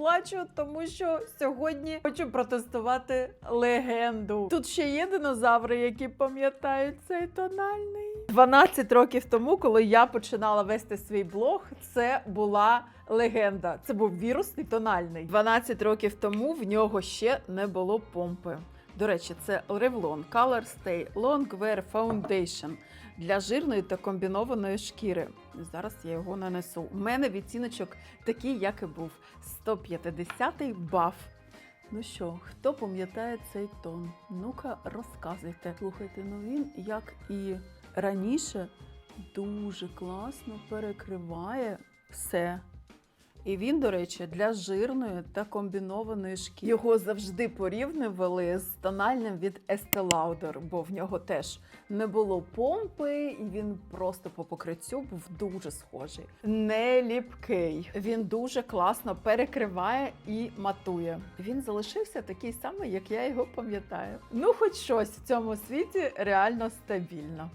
плачу, тому що сьогодні хочу протестувати легенду. Тут ще є динозаври, які пам'ятають цей тональний. 12 років тому, коли я починала вести свій блог, це була легенда. Це був вірусний тональний. 12 років тому в нього ще не було помпи. До речі, це Revlon Color Stay Long Wear Foundation для жирної та комбінованої шкіри. Зараз я його нанесу. У мене відтіночок такий, як і був 150-й баф. Ну що, хто пам'ятає цей тон? Ну-ка, розказуйте. Слухайте, ну він, як і раніше, дуже класно перекриває все. І він, до речі, для жирної та комбінованої шкіри. Його завжди порівнювали з тональним від Estee Lauder, бо в нього теж не було помпи, і він просто по покриттю був дуже схожий. Не ліпкий. Він дуже класно перекриває і матує. Він залишився такий самий, як я його пам'ятаю. Ну, хоч щось в цьому світі реально стабільно.